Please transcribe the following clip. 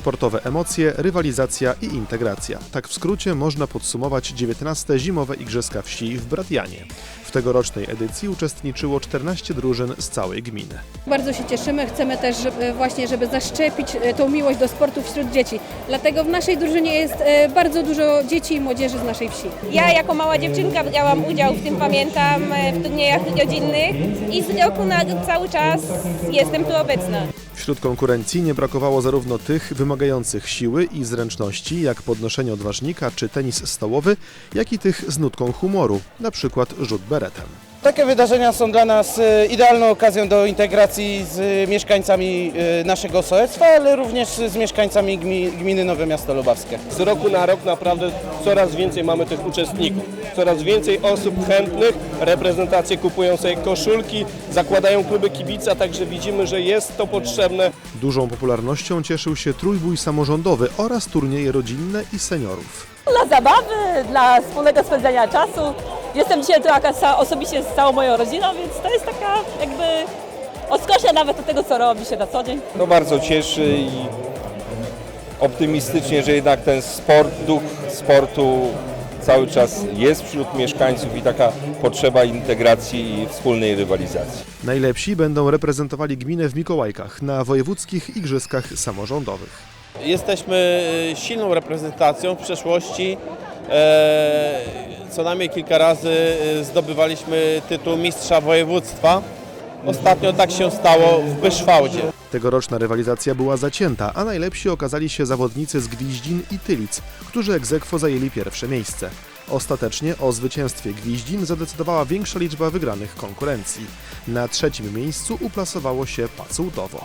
Sportowe emocje, rywalizacja i integracja. Tak w skrócie można podsumować 19 zimowe Igrzyska Wsi w Bratianie. W tegorocznej edycji uczestniczyło 14 drużyn z całej gminy. Bardzo się cieszymy, chcemy też żeby, właśnie, żeby zaszczepić e, tą miłość do sportu wśród dzieci. Dlatego w naszej drużynie jest e, bardzo dużo dzieci i młodzieży z naszej wsi. Ja jako mała dziewczynka brałam udział w tym, pamiętam, e, w turniejach rodzinnych i z roku na rok cały czas jestem tu obecna. Wśród konkurencji nie brakowało zarówno tych wymagających siły i zręczności, jak podnoszenie odważnika czy tenis stołowy, jak i tych z nutką humoru, na przykład rzut beretem. Takie wydarzenia są dla nas e, idealną okazją do integracji z mieszkańcami e, naszego sołectwa, ale również z mieszkańcami gmi, gminy Nowe Miasto Lubawskie. Z roku na rok naprawdę coraz więcej mamy tych uczestników. Coraz więcej osób chętnych, reprezentacje kupują sobie koszulki, zakładają kluby kibica, także widzimy, że jest to potrzebne. Dużą popularnością cieszył się trójbój samorządowy oraz turnieje rodzinne i seniorów. dla zabawy, dla wspólnego spędzania czasu. Jestem dzisiaj tu jaka osobiście z całą moją rodziną, więc to jest taka jakby odskocznia nawet od tego, co robi się na co dzień. To bardzo cieszy i optymistycznie, że jednak ten sport, duch sportu cały czas jest wśród mieszkańców i taka potrzeba integracji i wspólnej rywalizacji. Najlepsi będą reprezentowali gminę w Mikołajkach na wojewódzkich igrzyskach samorządowych. Jesteśmy e, silną reprezentacją w przeszłości. e, Co najmniej kilka razy e, zdobywaliśmy tytuł mistrza województwa. Ostatnio tak się stało w Byszwałdzie. Tegoroczna rywalizacja była zacięta, a najlepsi okazali się zawodnicy z Gwiździn i Tylic, którzy egzekwo zajęli pierwsze miejsce. Ostatecznie o zwycięstwie Gwiździn zadecydowała większa liczba wygranych konkurencji. Na trzecim miejscu uplasowało się Pacułtowo.